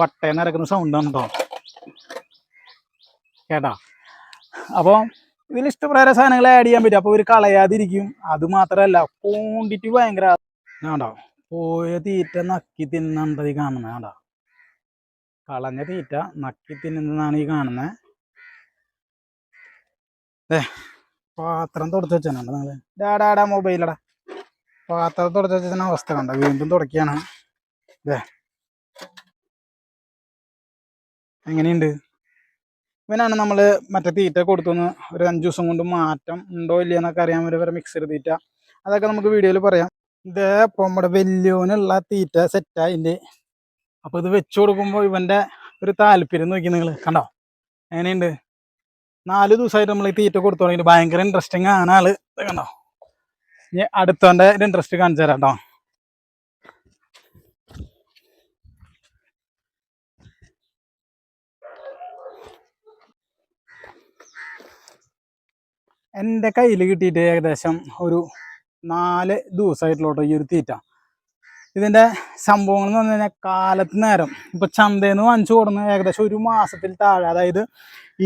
വട്ടേന്ന് ഇറക്കുന്ന സൗണ്ട് ഉണ്ടോ കേട്ടോ കേട്ടാ? അപ്പോൾ ഇതിൽ ഇഷ്ടപ്രകാരം സാധനങ്ങൾ ആഡ് ചെയ്യാൻ പറ്റും. അപ്പോൾ ഇവർ കളയാതിരിക്കും. അത് മാത്രല്ല ക്വാണ്ടിറ്റി ഭയങ്കര വേണ്ടോ പോയ തീറ്റ നക്കി തിന്നണ്ടത് ഈ കാണുന്നത് വേണ്ട കളഞ്ഞ തീറ്റ നക്കി തിന്നുന്നതാണ് ഈ കാണുന്നത് ഏ പാത്രം തുടച്ച് വെച്ചാണ് ഡാടാടാ മൊബൈലടാ പാത്രം തുടച്ച് വെച്ചാൽ അവസ്ഥ കണ്ട? വീണ്ടും തുടക്കിയാണ്. ഇതേ എങ്ങനെയുണ്ട്? ഇവനാണ് നമ്മൾ മറ്റേ തീറ്റ കൊടുത്തുനിന്ന് ഒരു അഞ്ച് ദിവസം കൊണ്ട് മാറ്റം ഉണ്ടോ ഇല്ല എന്നൊക്കെ അറിയാൻ വേണ്ടി വരെ മിക്സഡ് തീറ്റ. അതൊക്കെ നമുക്ക് വീഡിയോയിൽ പറയാം. ഇത് അപ്പോൾ നമ്മുടെ വലിയോനുള്ള തീറ്റ സെറ്റായിന്റെ അപ്പോൾ ഇത് വെച്ച് കൊടുക്കുമ്പോൾ ഇവന്റെ ഒരു താല്പര്യം നോക്കി നിങ്ങൾ കണ്ടോ? എങ്ങനെയുണ്ട്? നാല് ദിവസമായിട്ട് നമ്മൾ ഈ തീറ്റ കൊടുത്തു തുടങ്ങിയിട്ട് ഭയങ്കര ഇൻട്രസ്റ്റിംഗ് ആണ് ആൾ. കണ്ടോ? ഇനി അടുത്തവന്റെ ഇൻട്രസ്റ്റ് കാണിച്ചു തരാം കേട്ടോ എന്റെ കയ്യിൽ കിട്ടിയിട്ട് ഏകദേശം ഒരു നാല് ദിവസമായിട്ടുള്ളൂ ഈ ഒരു തീറ്റ. ഇതിന്റെ സംഭവങ്ങൾ എന്ന് പറഞ്ഞു കഴിഞ്ഞാൽ കാലത്ത് നേരം. ഇപ്പോൾ ചന്തയിൽ നിന്ന് വാങ്ങിച്ചു കൊടുക്കുന്ന ഏകദേശം ഒരു മാസത്തിൽ താഴെ അതായത്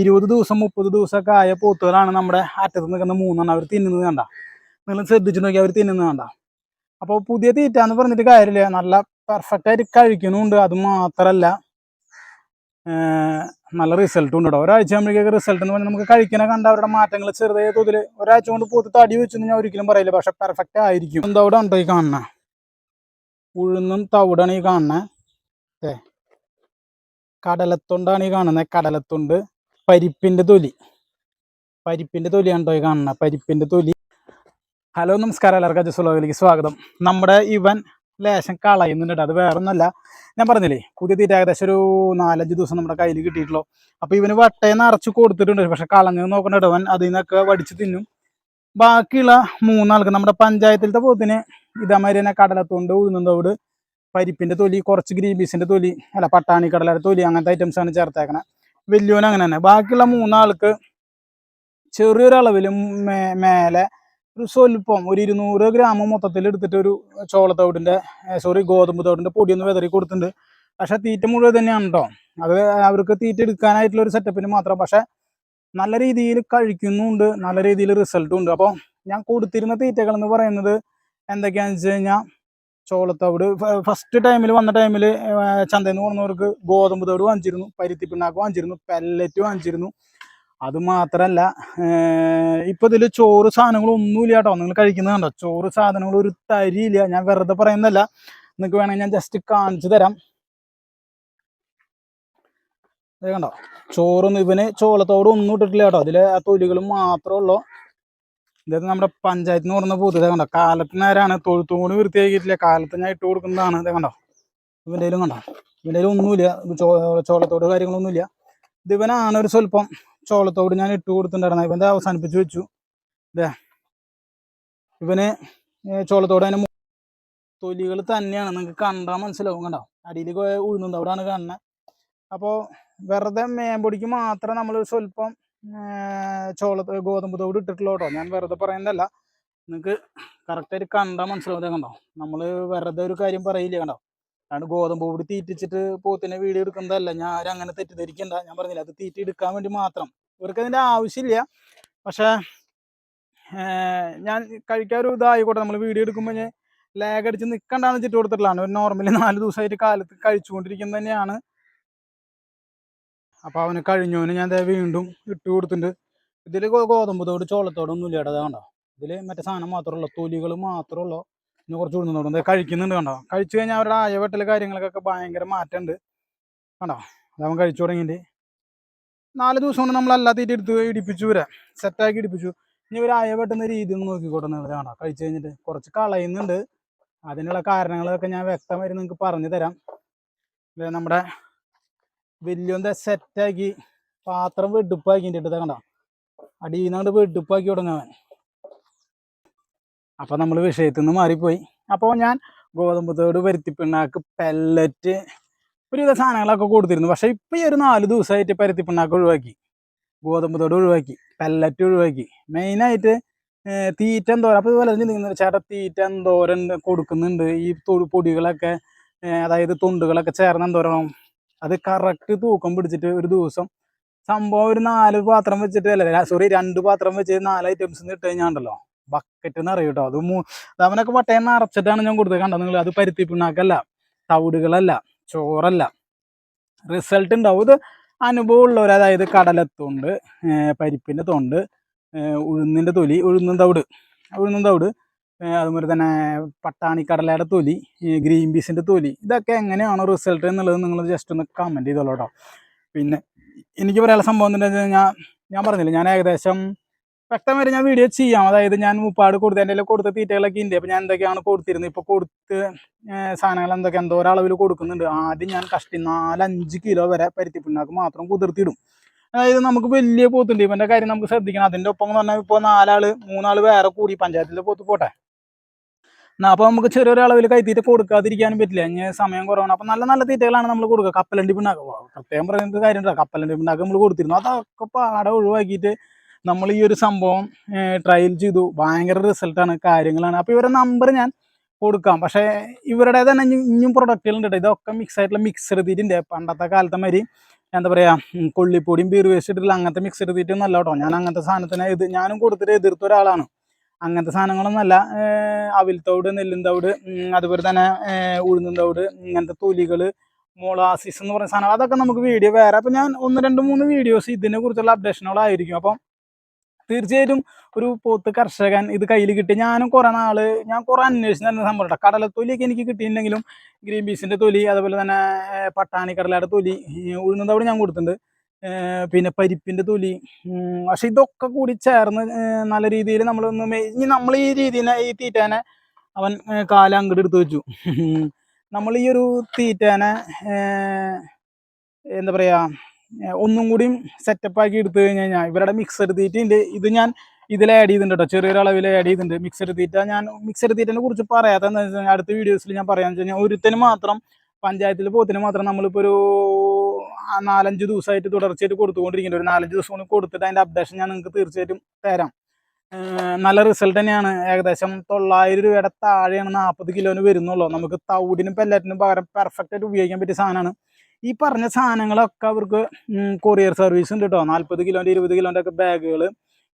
ഇരുപത് ദിവസം മുപ്പത് ദിവസമൊക്കെ ആയ പോത്തുകളാണ് നമ്മുടെ അറ്റത്ത് നിൽക്കുന്ന മൂന്നെണ്ണം അവർ തിന്നുന്നത് കണ്ട. നിങ്ങൾ ശ്രദ്ധിച്ചു നോക്കി അവർ തിന്നുന്നത് കണ്ട. അപ്പോൾ പുതിയ തീറ്റ എന്ന് പറഞ്ഞിട്ട് കാര്യമില്ല. നല്ല പെർഫെക്റ്റ് ആയിട്ട് കഴിക്കുന്നുണ്ട്. അത് മാത്രമല്ല നല്ല റിസൾട്ടും ഉണ്ട് കേട്ടോ ഒരാഴ്ച ആകുമ്പോഴേക്കൊക്കെ റിസൾട്ട് എന്ന് പറഞ്ഞാൽ നമുക്ക് കഴിക്കണ കണ്ട അവരുടെ മാറ്റങ്ങൾ ചെറുതായ തോതിൽ ഒരാഴ്ച കൊണ്ട് പോത്ത് അടി വെച്ചെന്ന് ഞാൻ ഒരിക്കലും പറയില്ല. പക്ഷെ പെർഫെക്റ്റ് ആയിരിക്കും. എന്തവിടെ ഉണ്ടോ ഈ കാണുന്ന? ഉഴുന്നും തവിടാണ് ഈ കാണുന്നത് ഏ കടലത്തൊണ്ടാണ് ഈ കാണുന്നത് കടലത്തൊണ്ട്. പരിപ്പിന്റെ തൊലി. പരിപ്പിന്റെ തൊലിയാണ് ഈ കാണുന്നത് പരിപ്പിന്റെ തൊലി. ഹലോ നമസ്കാരം. എല്ലാവർക്കും അജസുലോയിലേക്ക് സ്വാഗതം. നമ്മുടെ ഇവൻ ലേശം കളയുന്നുണ്ട്. അത് വേറെ ഒന്നുമല്ല ഞാൻ പറഞ്ഞില്ലേ പുതിയ തീറ്റ ഏകദേശം ഒരു നാലഞ്ച് ദിവസം നമ്മുടെ കയ്യിൽ കിട്ടിയിട്ടുള്ളൂ. അപ്പൊ ഇവന് വട്ടയെന്ന് നിറച്ച് കൊടുത്തിട്ടുണ്ട് പക്ഷെ കളഞ്ഞ് നോക്കണ്ട ഇടവൻ അതിൽ നിന്നൊക്കെ വടിച്ച് തിന്നും. ബാക്കിയുള്ള മൂന്നാൾക്ക് നമ്മുടെ പഞ്ചായത്തിലത്തെ പോത്തിന് ഇതേമാതിരി തന്നെ കടലത്തോണ്ട് ഉഴുന്നതോട് പരിപ്പിന്റെ തൊലി കുറച്ച് ഗ്രീൻ പീസിന്റെ തൊലി അല്ല പട്ടാണി കടലയുടെ തൊലി അങ്ങനത്തെ ഐറ്റംസ് ആണ് ചേർത്തേക്കണേ. വലിയോൻ അങ്ങനെ തന്നെ. ബാക്കിയുള്ള മൂന്നാൾക്ക് ചെറിയൊരളവിൽ മേലെ ഒരു സ്വല്പം ഒരു ഇരുന്നൂറ് ഗ്രാം മൊത്തത്തിൽ എടുത്തിട്ട് ഒരു ചോളത്തോടിന്റെ സോറി ഗോതമ്പ് തോടിന്റെ പൊടിയൊന്ന് വിതറി കൊടുത്തിട്ടുണ്ട്. പക്ഷേ തീറ്റ മുഴുവൻ തന്നെയാണ് കേട്ടോ അത് അവർക്ക് തീറ്റ എടുക്കാനായിട്ടുള്ള ഒരു സെറ്റപ്പിന് മാത്രം. പക്ഷെ നല്ല രീതിയിൽ കഴിക്കുന്നുണ്ട്. നല്ല രീതിയിൽ റിസൾട്ടും ഉണ്ട്. അപ്പോൾ ഞാൻ കൊടുത്തിരുന്ന തീറ്റകൾ എന്ന് പറയുന്നത് എന്തൊക്കെയാണെന്ന് വെച്ച് കഴിഞ്ഞാൽ ചോളത്തോട് ഫസ്റ്റ് ടൈമിൽ വന്ന ടൈമിൽ ചന്തയിൽ നിന്ന് കൊണ്ടുവന്നവർക്ക് ഗോതമ്പ് തോട് വാങ്ങിച്ചിരുന്നു പരുത്തി പിണ്ണാക്ക് വാങ്ങിച്ചിരുന്നു പെല്ലറ്റ് വാങ്ങിച്ചിരുന്നു അത് മാത്രല്ല ഇപ്പൊ ഇതിൽ ചോറ് സാധനങ്ങളൊന്നുമില്ല കേട്ടോ നിങ്ങൾ കഴിക്കുന്നത് കണ്ടോ? ചോറ് സാധനങ്ങൾ ഒരു തരിയില്ല. ഞാൻ വെറുതെ പറയുന്നതല്ല. നിങ്ങൾക്ക് വേണമെങ്കിൽ ഞാൻ ജസ്റ്റ് കാണിച്ചു തരാം. കണ്ടോ? ചോറൊന്നും ഇവന് ചോളത്തോട് ഒന്നും ഇട്ടിട്ടില്ല കേട്ടോ. അതിലെ ആ തൊലികൾ മാത്രമേ ഉള്ളൂ. ഇതായത് നമ്മുടെ പഞ്ചായത്തിൽ നിന്ന് പറഞ്ഞ ഇത് കണ്ടോ? കാലത്ത് നേരാണ് തൊഴുത്തും കൂടി വൃത്തിയാക്കിയിട്ടില്ല. കാലത്ത് ഞാൻ ഇട്ട് കൊടുക്കുന്നതാണ്. ഇതേ കണ്ടോ? ഇവന്റെ കണ്ടോ? ഇവന്റെ ഒന്നുമില്ല. ചോ ചോളത്തോട് കാര്യങ്ങളൊന്നുമില്ല. ഇത് ഇവനാണ് ഒരു സ്വല്പം ചോളത്തോട് ഞാൻ ഇട്ട് കൊടുത്തിട്ടുണ്ടായിരുന്നു. ഇവന്റെ അവസാനിപ്പിച്ച് വെച്ചു. ഇതേ ഇവന് ചോളത്തോട് അതിന് തൊലികൾ തന്നെയാണ്. നിങ്ങൾക്ക് കണ്ടാൽ മനസ്സിലാവും കണ്ടോ? അടിയിൽ ഉഴുന്നുണ്ട്. അവിടെയാണ് കാണുന്നത് അപ്പോൾ വെറുതെ മേമ്പൊടിക്ക് മാത്രം നമ്മൾ സ്വല്പം ചോള ഗോതമ്പ് തോട് ഇട്ടിട്ടുള്ളൂ കേട്ടോ. ഞാൻ വെറുതെ പറയുന്നതല്ല. നിങ്ങൾക്ക് കറക്റ്റായിട്ട് കണ്ടാൽ മനസ്സിലാവും. കണ്ടോ? നമ്മൾ വെറുതെ ഒരു കാര്യം പറയില്ല കണ്ടോ? അതാണ് ഗോതമ്പ് പൊടി തീറ്റിച്ചിട്ട് പോത്തിനെ വീഡിയോ എടുക്കുന്നതല്ല. ഞാൻ ആരും അങ്ങനെ തെറ്റിദ്ധരിക്കണ്ട. ഞാൻ പറഞ്ഞില്ല അത് തീറ്റി എടുക്കാൻ വേണ്ടി മാത്രം. ഇവർക്ക് അതിന്റെ ആവശ്യമില്ല. പക്ഷേ ഞാൻ കഴിക്കാൻ ഒരു ഇതായിക്കോട്ടെ. നമ്മൾ വീഡിയോ എടുക്കുമ്പോൾ ഞാൻ ലാഗ് അടിച്ച് നിൽക്കണ്ടാന്ന് വെച്ചിട്ട് കൊടുത്തിട്ടുള്ളതാണ്. ഒരു നോർമലി നാല് ദിവസമായിട്ട് കാലത്ത് കഴിച്ചുകൊണ്ടിരിക്കുന്നത് തന്നെയാണ്. അപ്പോൾ അവന് കഴിഞ്ഞവന് ഞാൻ വീണ്ടും ഇട്ട് കൊടുത്തിട്ടുണ്ട്. ഇതിൽ ഗോതമ്പ് തോട് ചോളത്തോടൊന്നും ഇല്ല കേട്ടോ കണ്ടോ? ഇതിൽ മറ്റേ സാധനം മാത്രമേ ഉള്ളൂ. തൊലികൾ മാത്രമേ ഉള്ളൂ. പിന്നെ കുറച്ച് ഉഴുന്നോടും കഴിക്കുന്നുണ്ട് കണ്ടോ? കഴിച്ചു കഴിഞ്ഞാൽ അവരുടെ അയവെട്ടൽ കാര്യങ്ങൾക്കൊക്കെ ഭയങ്കര മാറ്റമുണ്ട്. കണ്ടോ? അതവൻ കഴിച്ചു തുടങ്ങിയിട്ട്. നാല് ദിവസം കൊണ്ട് നമ്മൾ എല്ലാ തീറ്റ എടുത്ത് ഇടിപ്പിച്ചു വരാം സെറ്റാക്കി ഇടിപ്പിച്ചു. ഇനി ഇവർ അയവെട്ടുന്ന രീതി ഒന്ന് നോക്കിക്കോട്ടെ നിങ്ങൾ കണ്ടോ? കഴിച്ചു കഴിഞ്ഞിട്ട് കുറച്ച് കളയുന്നുണ്ട്. അതിനുള്ള കാരണങ്ങളൊക്കെ ഞാൻ വ്യക്തമായിട്ട് നിങ്ങൾക്ക് പറഞ്ഞു തരാം. നമ്മുടെ വലിയൊന്ന് സെറ്റാക്കി പാത്രം ഇട്ടത് കണ്ടോ? അടിയിൽ നിന്നാണ്ട് വെടുപ്പാക്കി തുടങ്ങാൻ അപ്പോൾ നമ്മൾ വിഷയത്തിൽ നിന്ന് മാറിപ്പോയി. അപ്പോൾ ഞാൻ ഗോതമ്പ് തോട് പരുത്തിപ്പിണ്ണാക്ക് പെല്ലറ്റ് ഒരുവിധ സാധനങ്ങളൊക്കെ കൊടുത്തിരുന്നു. പക്ഷേ ഇപ്പം ഈ ഒരു നാല് ദിവസമായിട്ട് പരുത്തിപ്പിണ്ണാക്ക് ഒഴിവാക്കി. ഗോതമ്പ് തോട് ഒഴിവാക്കി പെല്ലറ്റ് ഒഴിവാക്കി. മെയിനായിട്ട് തീറ്റ എന്തോരം? അപ്പോൾ ഇതുപോലെ ചിന്തിക്കുന്നത് ചേട്ടാ തീറ്റ എന്തോരം കൊടുക്കുന്നുണ്ട്. ഈ പൊടികളൊക്കെ അതായത് തൊണ്ടുകളൊക്കെ ചേർന്ന് എന്തോരണം? അത് കറക്റ്റ് തൂക്കം പിടിച്ചിട്ട് ഒരു ദിവസം സംഭവം ഒരു നാല് പാത്രം വെച്ചിട്ട് അല്ല സോറി രണ്ട് പാത്രം വെച്ച് നാല് ഐറ്റംസ് ഇട്ട് കഴിഞ്ഞാൽ ഉണ്ടല്ലോ ബക്കറ്റ് നിറയും കേട്ടോ. അത് മൂ അവനൊക്കെ പട്ടയം നിറച്ചിട്ടാണ് ഞാൻ കൊടുത്തത്. കണ്ടോ നിങ്ങൾ? അത് പരുത്തി പിണ്ണാക്കല്ല തവിടുകളല്ല. ചോറല്ല. റിസൾട്ട് ഉണ്ടാവും. ഇത് അനുഭവം ഉള്ളവർ അതായത് കടലത്തുണ്ട് പരിപ്പിന്റെ തൊണ്ട് ഉഴുന്നിന്റെ തൊലി ഉഴുന്നും തവിട്. ഉഴുന്നും തവിട് അതുപോലെ തന്നെ പട്ടാണിക്കടലയുടെ തൊലി ഗ്രീൻ പീസിന്റെ തൊലി. ഇതൊക്കെ എങ്ങനെയാണ് റിസൾട്ട് എന്നുള്ളത് നിങ്ങൾ ജസ്റ്റ് ഒന്ന് കമന്റ് ചെയ്തോളൂ കേട്ടോ. പിന്നെ എനിക്ക് പറയാനുള്ള സംഭവം എന്താ വെച്ച് കഴിഞ്ഞാൽ ഞാൻ പറഞ്ഞില്ല ഞാൻ ഏകദേശം വ്യക്തം വരെ ഞാൻ വീഡിയോ ചെയ്യാം. അതായത് ഞാൻ മുപ്പാട് കൊടുത്ത എന്റെ കൊടുത്ത തീറ്റകളൊക്കെ ഉണ്ട് അപ്പോൾ ഞാൻ എന്തൊക്കെയാണ് കൊടുത്തിരുന്നത്? ഇപ്പോൾ കൊടുത്ത് സാധനങ്ങൾ എന്തൊക്കെ? എന്തോ ഒരളവിൽ കൊടുക്കുന്നുണ്ട്. ആദ്യം ഞാൻ കഷ്ടി നാലഞ്ച് കിലോ വരെ പരുത്തി പിണ്ണാക്ക് മാത്രം കുതിർത്തിടും. അതായത് നമുക്ക് വലിയ പോത്തുണ്ട്. ഇവന്റെ കാര്യം നമുക്ക് ശ്രദ്ധിക്കണം. അതിന്റെ ഒപ്പം എന്ന് പറഞ്ഞാൽ ഇപ്പോൾ നാലാൾ മൂന്നാൾ വേറെ കൂടി പഞ്ചായത്തിലെ പോത്ത് പോട്ടെ. എന്നാൽ അപ്പോൾ നമുക്ക് ചെറിയൊരളവിൽ കൈത്തീറ്റ കൊടുക്കാതിരിക്കാനും പറ്റില്ല. ഇനി സമയം കുറവാണ്. അപ്പോൾ നല്ല നല്ല തീറ്റകളാണ് നമ്മൾ കൊടുക്കുക. കപ്പലണ്ടി പിണ്ണാക്ക്. പ്രത്യേകം പറയുന്നത് കാര്യമുണ്ടോ. കപ്പലണ്ടി പിണ്ണാക്ക് നമ്മൾ കൊടുത്തിരുന്നു. അതൊക്കെ പാടെ ഒഴിവാക്കിയിട്ട് നമ്മൾ ഈ ഒരു സംഭവം ട്രയൽ ചെയ്തു. ഭയങ്കര റിസൾട്ടാണ് കാര്യങ്ങളാണ്. അപ്പോൾ ഇവരുടെ നമ്പർ ഞാൻ കൊടുക്കാം. പക്ഷേ ഇവരുടെ തന്നെ ഇനി- ഇനിയും പ്രൊഡക്റ്റുകളുണ്ട് കേട്ടോ ഇതൊക്കെ മിക്സ് ആയിട്ടുള്ള മിക്സർ തീറ്റിന്റെ പണ്ടത്തെ കാലത്തെ മാതിരി എന്താ പറയുക കൊള്ളിപ്പൊടിയും ബീർ വേസ്റ്റ് ഇട്ടില്ല അങ്ങനത്തെ മിക്സ് തീറ്റ നല്ല കേട്ടോ ഞാൻ അങ്ങനത്തെ സാധനത്തിന് ഇത് ഞാനും കൊടുത്തിട്ട് എതിർത്ത ഒരാളാണ്. അങ്ങനത്തെ സാധനങ്ങളൊന്നല്ല തവിട് നെല്ലും തവിട് അതുപോലെ തന്നെ ഉഴുന്നും തവിട് ഇങ്ങനത്തെ തൊലികൾ മോളാസിസ് എന്ന് പറയുന്ന സാധനം. അതൊക്കെ നമുക്ക് വീഡിയോ വേറെ. അപ്പോൾ ഞാൻ ഒന്ന് രണ്ട് മൂന്ന് വീഡിയോസ് ഇതിനെ കുറിച്ചുള്ള അപ്ഡേഷനുകളായിരിക്കും അപ്പം തീർച്ചയായിട്ടും ഒരു പോത്ത് കർഷകൻ ഇത് കയ്യിൽ കിട്ടി. ഞാനും കുറെ നാൾ ഞാൻ കുറെ അന്വേഷിച്ചു നടന്ന സംഭവം കടലത്തൊലിയൊക്കെ എനിക്ക് കിട്ടിയിട്ടുണ്ടെങ്കിലും ഗ്രീൻ പീസിന്റെ തൊലി അതുപോലെ തന്നെ പട്ടാണി കടലയുടെ തൊലി ഉഴുന്നതവിടെ ഉഴുന്നും ഞാൻ കൊടുത്തിട്ടുണ്ട്. പിന്നെ പരിപ്പിന്റെ തൊലി പക്ഷെ ഇതൊക്കെ കൂടി ചേർന്ന് നല്ല രീതിയിൽ നമ്മളൊന്ന് ഇനി നമ്മൾ ഈ രീതിനെ ഈ തീറ്റേനെ അവൻ കാലം അങ്ങോട്ട് എടുത്തു വെച്ചു. നമ്മൾ ഈ ഒരു തീറ്റേനെ എന്താ പറയാ ഏഹ്, ഒന്നും കൂടിയും സെറ്റപ്പ് ആക്കി എടുത്തു കഴിഞ്ഞ് കഴിഞ്ഞാൽ ഇവരുടെ മിക്സഡ് തീറ്റയുണ്ട് ഇത് ഞാൻ ഇതിൽ ആഡ് ചെയ്തിട്ടുണ്ട് കേട്ടോ ചെറിയൊരു അളവിൽ ആഡ് ചെയ്തിട്ടുണ്ട്. മിക്സർ തീറ്റ ഞാൻ മിക്സർ തീറ്റനെ കുറിച്ച് പറയാത്ത എന്താ വെച്ച് അടുത്ത വീഡിയോസിൽ ഞാൻ പറയാന്ന് വെച്ച് കഴിഞ്ഞാൽ ഒരുത്തിന് മാത്രം പഞ്ചായത്തിൽ പോത്തിന് മാത്രം നമ്മളിപ്പോൾ ഒരു നാലഞ്ച് ദിവസമായിട്ട് തുടർച്ചയായിട്ട് കൊടുത്തുകൊണ്ടിരിക്കുന്നുണ്ട്. ഒരു നാലഞ്ച് ദിവസം കൂടി കൊടുത്തിട്ട് അതിന്റെ അപ്ഡേഷൻ ഞാൻ നിങ്ങൾക്ക് തീർച്ചയായിട്ടും തരാം. നല്ല റിസൾട്ട് തന്നെയാണ്. ഏകദേശം തൊള്ളായിരം രൂപയുടെ താഴെയാണ് നാൽപ്പത് കിലോന് വരുന്നുള്ളൂ. നമുക്ക് തൗടിനും പെല്ലറ്റിനും പകരം പെർഫെക്റ്റായിട്ട് ഉപയോഗിക്കാൻ പറ്റിയ സാധനമാണ്. ഈ പറഞ്ഞ സാധനങ്ങളൊക്കെ അവർക്ക് കൊറിയർ സർവീസ് ഉണ്ട് കേട്ടോ നാൽപ്പത് കിലോന്റെ ഇരുപത് കിലോന്റെ ഒക്കെ ബാഗുകൾ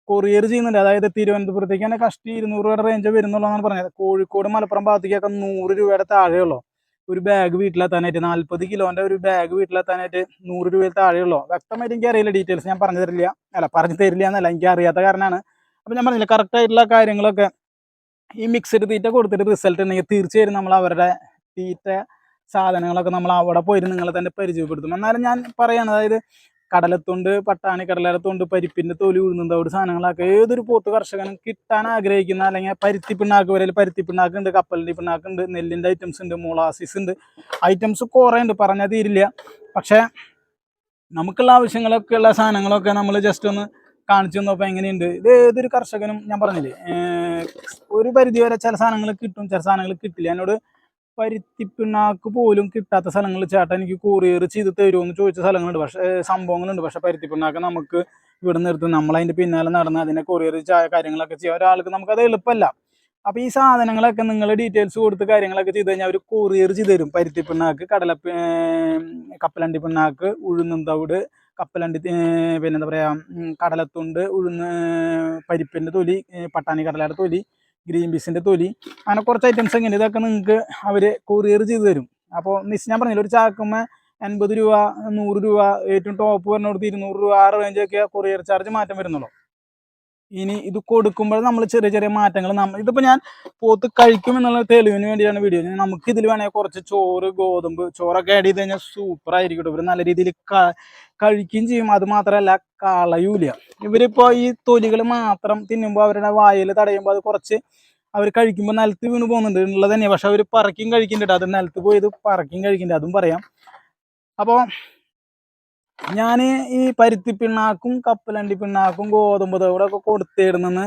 കൊറിയർ ചെയ്യുന്നുണ്ട്. അതായത് തിരുവനന്തപുരത്തേക്ക് തന്നെ കഷ്ടി ഇരുന്നൂറ് രൂപയുടെ റേഞ്ച് വരുന്നുള്ളതാണ് പറഞ്ഞത്. കോഴിക്കോട് മലപ്പുറം ഭാഗത്തേക്കൊക്കെ നൂറ് രൂപയുടെ താഴെയുള്ളൂ. ഒരു ബാഗ് വീട്ടിലെത്താനായിട്ട് നാൽപ്പത് കിലോന്റെ ഒരു ബാഗ് വീട്ടിലെത്താനായിട്ട് നൂറ് രൂപയിൽ താഴെയുള്ളൂ. വ്യക്തമായിട്ട് എനിക്ക് അറിയില്ല ഡീറ്റെയിൽസ് ഞാൻ പറഞ്ഞു തരില്ല. അല്ല പറഞ്ഞു തരില്ല എന്നല്ല എനിക്ക് അറിയാത്ത കാരണമാണ്. അപ്പം ഞാൻ പറഞ്ഞില്ല കറക്റ്റ് ആയിട്ടുള്ള കാര്യങ്ങളൊക്കെ ഈ മിക്സഡ് തീറ്റ കൊടുത്തിട്ട് റിസൾട്ട് ഉണ്ടെങ്കിൽ തീർച്ചയായും നമ്മൾ അവരുടെ തീറ്റ സാധനങ്ങളൊക്കെ നമ്മൾ അവിടെ പോയിട്ട് നിങ്ങളെ തന്നെ പരിചയപ്പെടുത്തും. എന്നാലും ഞാൻ പറയാണ് അതായത് കടലത്തുണ്ട് പട്ടാണി കടലത്തുണ്ട് പരിപ്പിന്റെ തൊലി അവിടെ സാധനങ്ങളൊക്കെ. ഏതൊരു പോത്ത് കർഷകനും കിട്ടാൻ ആഗ്രഹിക്കുന്ന അല്ലെങ്കിൽ പരുത്തി പിണ്ണാക്ക് വരെ പരുത്തി പിണ്ണാക്കുണ്ട് പിണ്ണാക്ക് ഉണ്ട് നെല്ലിന്റെ ഐറ്റംസ് ഉണ്ട് മോളാസിസ് ഉണ്ട്. ഐറ്റംസ് കുറേ ഉണ്ട് പറഞ്ഞാൽ തീരില്ല. പക്ഷേ നമുക്കുള്ള ആവശ്യങ്ങളൊക്കെ ഉള്ള സാധനങ്ങളൊക്കെ നമ്മൾ ജസ്റ്റ് ഒന്ന് കാണിച്ചു തന്നപ്പോൾ എങ്ങനെയുണ്ട്? ഇത് ഏതൊരു കർഷകനും ഞാൻ പറഞ്ഞില്ലേ ഒരു പരിധി വരെ ചില സാധനങ്ങൾ കിട്ടും ചില സാധനങ്ങൾ കിട്ടില്ല. എന്നോട് പരുത്തിപ്പിണ്ണാക്ക് പോലും കിട്ടാത്ത സ്ഥലങ്ങൾ ചേട്ടൻ എനിക്ക് കൊറിയർ ചെയ്ത് തരുമോ എന്ന് ചോദിച്ച സ്ഥലങ്ങളുണ്ട്. പക്ഷേ സംഭവങ്ങളുണ്ട്. പക്ഷേ പരുത്തിപ്പിണ്ണാക്ക് നമുക്ക് ഇവിടെ നിർത്തും നമ്മളതിന്റെ പിന്നാലെ നടന്ന് അതിനെ കൊറിയർ കാര്യങ്ങളൊക്കെ ചെയ്യാം. ഒരാൾക്ക് നമുക്കത് എളുപ്പമല്ല. അപ്പോൾ ഈ സാധനങ്ങളൊക്കെ നിങ്ങൾ ഡീറ്റെയിൽസ് കൊടുത്ത് കാര്യങ്ങളൊക്കെ ചെയ്ത് കഴിഞ്ഞാൽ അവർ കൊറിയർ ചെയ്ത് തരും. പരുത്തിപ്പിണ്ണാക്ക് കടല കപ്പലണ്ടി പിണ്ണാക്ക് ഉഴുന്നും തവിട് കപ്പലണ്ടി പിന്നെന്താ പറയുക കടലത്തുണ്ട് ഉഴുന്ന് പരിപ്പിന്റെ തൊലി പട്ടാണി കടലയുടെ തൊലി ഗ്രീൻ പീസിന്റെ തൊലി. അങ്ങനെ കുറച്ച് ഐറ്റംസ് എങ്ങനെ ഇതൊക്കെ നിങ്ങൾക്ക് അവർ കൊറിയർ ചെയ്ത് തരും. അപ്പോൾ നിസ് ഞാൻ പറഞ്ഞില്ല ഒരു ചാക്കുമ്മ എൺപത് രൂപ നൂറ് രൂപ ഏറ്റവും ടോപ്പ് വരുന്നിടത്ത് ഇരുന്നൂറ് രൂപ ആ റേഞ്ചൊക്കെ കൊറിയർ ചാർജ് മാറ്റം വരുന്നുള്ളൂ. ഇനി ഇത് കൊടുക്കുമ്പോൾ നമ്മൾ ചെറിയ ചെറിയ മാറ്റങ്ങൾ നമ്മൾ ഇതിപ്പോൾ ഞാൻ പോത്ത് കഴിക്കും എന്നുള്ള തെളിവിന് വേണ്ടിയാണ് വീഡിയോ നമുക്ക് ഇതിൽ വേണമെങ്കിൽ കുറച്ച് ചോറ് ഗോതമ്പ് ചോറൊക്കെ ആഡ് ചെയ്ത് കഴിഞ്ഞാൽ സൂപ്പർ ആയിരിക്കും ഇവർ നല്ല രീതിയിൽ കഴിക്കുകയും ചെയ്യും. അത് മാത്രമല്ല കളയൂല. ഇവരിപ്പോൾ ഈ തൊലികൾ മാത്രം തിന്നുമ്പോൾ അവരുടെ വായിൽ തടയുമ്പോൾ അത് കുറച്ച് അവർ കഴിക്കുമ്പോൾ നിലത്ത് വീണ് പോകുന്നുണ്ട് ഉള്ളത് തന്നെയാണ് പക്ഷെ അവർ പറക്കും കഴിക്കുന്നുണ്ട്. അത് നിലത്ത് പോയത് പറക്കിയും പറക്കും കഴിക്കുന്നുണ്ട്. അതും പറയാം. അപ്പോൾ ഞാൻ ഈ പരുത്തി പിണ്ണാക്കും കപ്പലണ്ടി പിണ്ണാക്കും ഗോതമ്പ് തവിടെ ഒക്കെ കൊടുത്തിടുന്നെന്ന്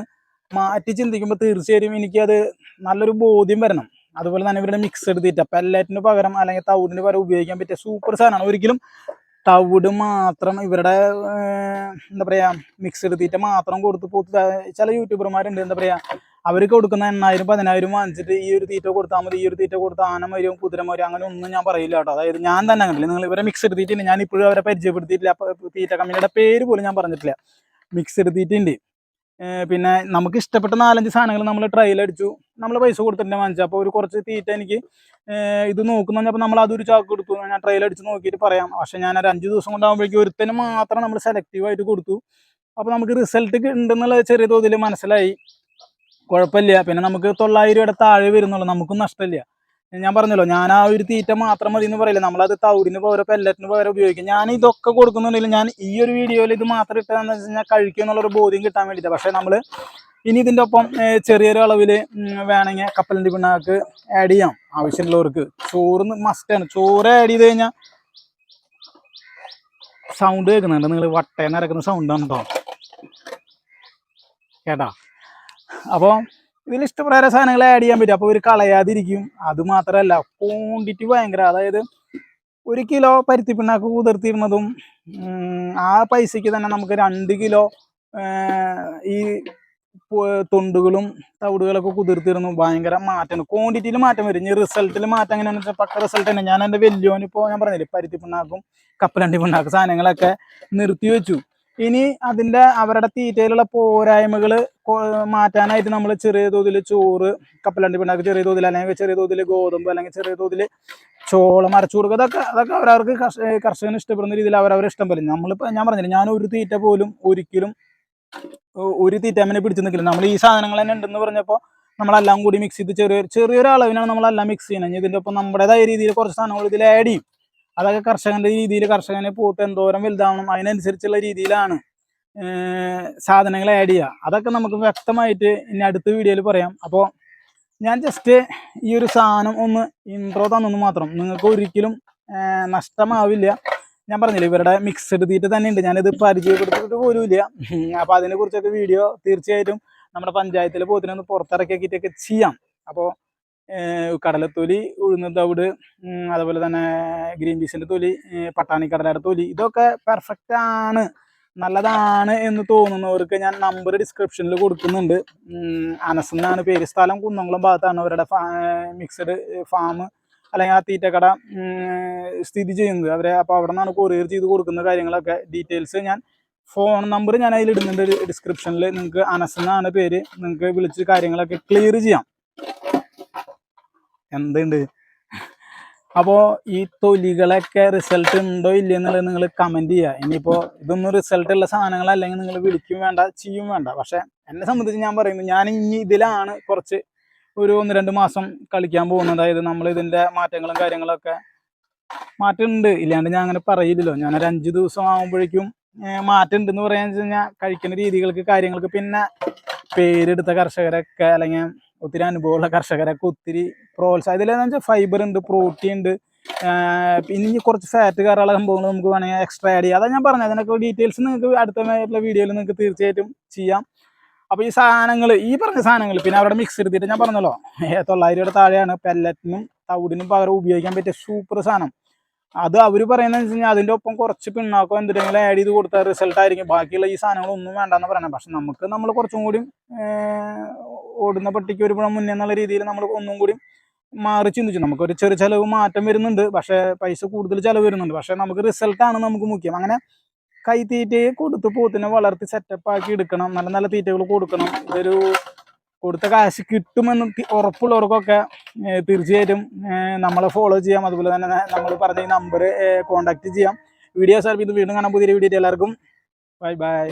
മാറ്റി ചിന്തിക്കുമ്പോൾ തീർച്ചയായും എനിക്കത് നല്ലൊരു ബോധ്യം വരണം. അതുപോലെ തന്നെ ഇവരുടെ മിക്സ് എടുത്തിട്ട് അപ്പം എല്ലാറ്റിന് പകരം അല്ലെങ്കിൽ തവിടിന് പകരം ഉപയോഗിക്കാൻ പറ്റിയ സൂപ്പർ സാധനമാണ്. ഒരിക്കലും തവിട് മാത്രം ഇവരുടെ എന്താ പറയാ മിക്സ് തീറ്റ മാത്രം കൊടുത്ത് പോത്ത് ചില യൂട്യൂബർമാരുണ്ട് എന്താ പറയാ അവർക്ക് കൊടുക്കുന്ന എണ്ണായിരം പതിനായിരം വാങ്ങിച്ചിട്ട് ഈ ഒരു തീറ്റ കൊടുത്താൽ മതി ഈ ഒരു തീറ്റ കൊടുത്താൽ ആന മരും കുതിര അങ്ങനെ ഒന്നും ഞാൻ പറയില്ല കേട്ടോ. അതായത് ഞാൻ തന്നെ കണ്ടില്ല. നിങ്ങൾ ഇവരെ മിക്സ് തീറ്റ ഞാൻ ഇപ്പോഴും അവരെ പരിചയപ്പെടുത്തിയിട്ടില്ല. തീറ്റ കമ്പനിയുടെ പേര് പോലും ഞാൻ പറഞ്ഞിട്ടില്ല. മിക്സ് ഉണ്ട് പിന്നെ നമുക്ക് ഇഷ്ടപ്പെട്ട നാലഞ്ച് സാധനങ്ങൾ നമ്മൾ ട്രയൽ അടിച്ചു. നമ്മൾ പൈസ കൊടുത്തിട്ട് വാങ്ങിച്ചു അപ്പോൾ ഒരു കുറച്ച് തീറ്റ എനിക്ക് ഇത് നോക്കുന്ന അപ്പോൾ നമ്മൾ അതൊരു ചാക്ക് കൊടുത്തു. ഞാൻ ട്രയൽ അടിച്ച് നോക്കിയിട്ട് പറയാം. പക്ഷേ ഞാൻ ഒരു അഞ്ച് ദിവസം കൊണ്ടാകുമ്പോഴേക്കും ഒരുത്തന് മാത്രം നമ്മൾ സെലക്റ്റീവായിട്ട് കൊടുത്തു. അപ്പോൾ നമുക്ക് റിസൾട്ട് ഉണ്ടെന്നുള്ള ചെറിയ തോതിൽ മനസ്സിലായി. കുഴപ്പമില്ല. പിന്നെ നമുക്ക് തൊള്ളായിരം രൂപയുടെ താഴെ വരുന്നുള്ളൂ. നമുക്കും നഷ്ടമില്ല. ഞാൻ പറഞ്ഞല്ലോ ഞാൻ ആ ഒരു തീറ്റ മാത്രം മതി എന്ന് പറയില്ല. നമ്മളത് തൗടിന് പകരം പെല്ലറ്റിന് പകരം ഉപയോഗിക്കും. ഞാൻ ഇതൊക്കെ കൊടുക്കുന്നുണ്ടെങ്കിൽ ഞാൻ ഈ ഒരു വീഡിയോയിൽ ഇത് മാത്രം ഇട്ടതെന്ന് വെച്ച് കഴിഞ്ഞാൽ കഴിക്കും എന്നുള്ളൊരു ബോധ്യം കിട്ടാൻ വേണ്ടിയിട്ട് പക്ഷേ നമ്മൾ ഇനി ഇതിന്റെ ഒപ്പം ചെറിയൊരു അളവിൽ വേണമെങ്കിൽ കപ്പലിന്റെ പിണ്ണാക്ക് ആഡ് ചെയ്യാം. ആവശ്യമുള്ളവർക്ക്. ചോറ് മസ്റ്റാണ് ചോറ് ആഡ് ചെയ്ത് കഴിഞ്ഞാൽ സൗണ്ട് കേൾക്കുന്നുണ്ട്. നിങ്ങൾ വട്ടേന്ന് ഇറക്കുന്ന സൗണ്ടാണ് കേട്ടോ കേട്ടാ? അപ്പോൾ ഇതിൽ ഇഷ്ടപ്രകാരം സാധനങ്ങൾ ആഡ് ചെയ്യാൻ പറ്റും. അപ്പോൾ ഇവർ കളയാതിരിക്കും. അത് മാത്രമല്ല ക്വാണ്ടിറ്റി ഭയങ്കര. അതായത് ഒരു കിലോ പരുത്തി പിണ്ണാക്ക് കുതിർത്തിരുന്നതും ആ പൈസയ്ക്ക് തന്നെ നമുക്ക് രണ്ട് കിലോ ഈ തൊണ്ടുകളും തവിടുകളൊക്കെ കുതിർത്തിരുന്നു. ഭയങ്കര മാറ്റമാണ്. ക്വാണ്ടിറ്റിയിൽ മാറ്റം വരും. ഇനി റിസൾട്ടിൽ മാറ്റം എങ്ങനെയാണെന്ന് വെച്ചാൽ പക്ക റിസൾട്ട് തന്നെ. ഞാൻ എന്റെ വലിയോന് ഇപ്പോൾ ഞാൻ പറഞ്ഞില്ലേ പരുത്തി പിണ്ണാക്കും കപ്പലണ്ടി പിണ്ണാക്കും സാധനങ്ങളൊക്കെ നിർത്തി വെച്ചു. ഇനി അതിന്റെ അവരുടെ തീറ്റയിലുള്ള പോരായ്മകൾ മാറ്റാനായിട്ട് നമ്മൾ ചെറിയ തോതിൽ ചോറ് കപ്പലണ്ടി പിണ്ണാക്ക് ചെറിയ തോതിൽ അല്ലെങ്കിൽ ചെറിയ തോതിൽ ഗോതമ്പ് അല്ലെങ്കിൽ ചെറിയ തോതിൽ ചോളം അരച്ചു കൊടുക്കുക അതൊക്കെ അതൊക്കെ അവരവർക്ക് കർഷ- കർഷകന് ഇഷ്ടപ്പെടുന്ന രീതിയിൽ അവരവരെ ഇഷ്ടം പോലെ. നമ്മളിപ്പോൾ ഞാൻ പറഞ്ഞില്ല ഞാൻ ഒരു തീറ്റ പോലും ഒരിക്കലും ഒരു തീറ്റാമിനെ പിടിച്ചു നിൽക്കില്ല നമ്മൾ ഈ സാധനങ്ങൾ തന്നെ ഉണ്ടെന്ന് പറഞ്ഞപ്പോൾ നമ്മളെല്ലാം കൂടി മിക്സ് ചെയ്ത് ചെറിയ ചെറിയൊരു അളവിനാണ് നമ്മളെല്ലാം മിക്സ് ചെയ്യുന്നത്. ഇതിന്റെ ഒപ്പം നമ്മുടേതായ രീതിയിൽ കുറച്ച് സാധനങ്ങൾ ഇതിൽ ആഡ് ചെയ്യും. അതൊക്കെ കർഷകന്റെ രീതിയിൽ കർഷകനെ പൂത്ത് എന്തോരം വലുതാവണം അതിനനുസരിച്ചുള്ള രീതിയിലാണ് സാധനങ്ങൾ ആഡ് ചെയ്യുക. അതൊക്കെ നമുക്ക് വ്യക്തമായിട്ട് ഇനി അടുത്ത വീഡിയോയിൽ പറയാം. അപ്പോൾ ഞാൻ ജസ്റ്റ് ഈ ഒരു സാധനം ഒന്ന് ഇൻട്രോ തന്നെന്ന് മാത്രം. നിങ്ങൾക്ക് ഒരിക്കലും നഷ്ടമാവില്ല. ഞാൻ പറഞ്ഞില്ല ഇവരുടെ മിക്സ് തീറ്റ തന്നെ ഉണ്ട് ഞാനിത് പരിചയപ്പെടുത്തിയിട്ട് പോലുമില്ല. അപ്പോൾ അതിനെ കുറിച്ചൊക്കെ വീഡിയോ തീർച്ചയായിട്ടും നമ്മുടെ പഞ്ചായത്തിലെ പോത്തിനൊന്ന് പുറത്തിറക്കിയൊക്കെ ചെയ്യാം. അപ്പോൾ കടലത്തൊലി ഉഴുന്ന തവിട് അതുപോലെ തന്നെ ഗ്രീൻ പീസിന്റെ തൊലി പട്ടാണിക്കടലയുടെ തൊലി ഇതൊക്കെ പെർഫെക്റ്റ് ആണ്. നല്ലതാണ് എന്ന് തോന്നുന്നവർക്ക് ഞാൻ നമ്പർ ഡിസ്ക്രിപ്ഷനിൽ കൊടുക്കുന്നുണ്ട്. ഉം, അനസ് എന്നാണ് പേര്. സ്ഥലം കുന്നംകുളം ഭാഗത്താണ് അവരുടെ മിക്സഡ് ഫാം അല്ലെങ്കിൽ ആ തീറ്റക്കട സ്ഥിതി ചെയ്യുന്നത്. അവരെ അപ്പോൾ അവിടെ നിന്നാണ് കൊറിയർ ചെയ്ത് കൊടുക്കുന്ന കാര്യങ്ങളൊക്കെ ഡീറ്റെയിൽസ് ഞാൻ ഫോൺ നമ്പർ ഞാൻ അതിൽ ഇടുന്നുണ്ട്. ഡിസ്ക്രിപ്ഷനിൽ നിങ്ങൾക്ക് അനസ് എന്നാണ് പേര്. നിങ്ങൾക്ക് വിളിച്ച് കാര്യങ്ങളൊക്കെ ക്ലിയർ ചെയ്യാം. എന്തുണ്ട്? അപ്പോൾ ഈ തൊലികളൊക്കെ റിസൾട്ട് ഉണ്ടോ ഇല്ല എന്നുള്ളത് നിങ്ങൾ കമന്റ് ചെയ്യുക. ഇനിയിപ്പോൾ ഇതൊന്നും റിസൾട്ട് ഉള്ള സാധനങ്ങളല്ലെങ്കിൽ നിങ്ങൾ വിളിക്കും വേണ്ട ചെയ്യും വേണ്ട. പക്ഷേ എന്നെ സംബന്ധിച്ച് ഞാൻ പറയുന്നു ഞാൻ ഇനി ഇതിലാണ് കുറച്ച് ഒരു ഒന്ന് രണ്ട് മാസം കളിക്കാൻ പോകുന്നത് അതായത് നമ്മൾ ഇതിന്റെ മാറ്റങ്ങളും കാര്യങ്ങളൊക്കെ മാറ്റമുണ്ട് ഇല്ലാണ്ട് ഞാൻ അങ്ങനെ പറയില്ലല്ലോ. ഞാൻ ഒരു അഞ്ച് ദിവസം ആകുമ്പോഴേക്കും മാറ്റം ഉണ്ടെന്ന് പറയാന്ന് വെച്ച് കഴിഞ്ഞാൽ കഴിക്കുന്ന രീതികൾക്ക് കാര്യങ്ങൾക്ക് പിന്നെ പേരെടുത്ത കർഷകരൊക്കെ അല്ലെങ്കിൽ ഒത്തിരി അനുഭവമുള്ള കർഷകരൊക്കെ ഒത്തിരി പ്രോത്സാഹം ഇതിലെന്ന് വെച്ചാൽ ഫൈബർ ഉണ്ട് പ്രോട്ടീൻ ഉണ്ട് ഇനി കുറച്ച് ഫാറ്റ് കയറാനുള്ള സംഭവങ്ങൾ നമുക്ക് വേണമെങ്കിൽ എക്സ്ട്രാ ആഡ് ചെയ്യാം. അതാ ഞാൻ പറഞ്ഞത് അതിനൊക്കെ ഡീറ്റെയിൽസ് നിങ്ങൾക്ക് അടുത്ത വീഡിയോയിൽ നിങ്ങൾക്ക് തീർച്ചയായിട്ടും ചെയ്യാം. അപ്പോൾ ഈ സാധനങ്ങൾ ഈ പറഞ്ഞ സാധനങ്ങൾ പിന്നെ അവിടെ മിക്സ് എടുത്തിട്ട് ഞാൻ പറഞ്ഞല്ലോ തൊള്ളായിരം രൂപയുടെ താഴെയാണ് പെല്ലറ്റിനും തവിടിനും പകരം ഉപയോഗിക്കാൻ പറ്റിയ സൂപ്പർ സാധനം. അത് അവർ പറയുന്നത് വെച്ച് കഴിഞ്ഞാൽ അതിന്റെ ഒപ്പം കുറച്ച് പിണ്ണാക്കോ എന്തെങ്കിലും ആഡ് ചെയ്ത് കൊടുത്താൽ റിസൾട്ട് ആയിരിക്കും. ബാക്കിയുള്ള ഈ സാധനങ്ങളൊന്നും വേണ്ടെന്ന് പറയണം. പക്ഷെ നമുക്ക് നമ്മൾ കുറച്ചും കൂടി ഓടുന്ന പട്ടിക്ക് ഒരു മുന്നേ എന്നുള്ള രീതിയിൽ നമ്മൾ ഒന്നും കൂടി മാറി ചിന്തിച്ചു. നമുക്കൊരു ചെറിയ ചിലവ് മാറ്റം വരുന്നുണ്ട്. പക്ഷേ പൈസ കൂടുതൽ ചിലവ് വരുന്നുണ്ട്. പക്ഷേ നമുക്ക് റിസൾട്ടാണ് നമുക്ക് മുഖ്യം. അങ്ങനെ കൈത്തീറ്റയെ കൊടുത്ത് പോത്തിനെ വളർത്തി സെറ്റപ്പ് ആക്കി എടുക്കണം. നല്ല നല്ല തീറ്റകൾ കൊടുക്കണം. ഇതൊരു കൊടുത്ത കാശ് കിട്ടുമെന്ന് ഉറപ്പുള്ളവർക്കൊക്കെ തീർച്ചയായിട്ടും നമ്മളെ ഫോളോ ചെയ്യാം. അതുപോലെ തന്നെ നമ്മൾ പറഞ്ഞ ഈ നമ്പർ കോൺടാക്ട് ചെയ്യാം. വീഡിയോ സാർ ഇത് വീണ്ടും കാണാൻ പുതിയ വീഡിയോ എല്ലാവർക്കും. Bye bye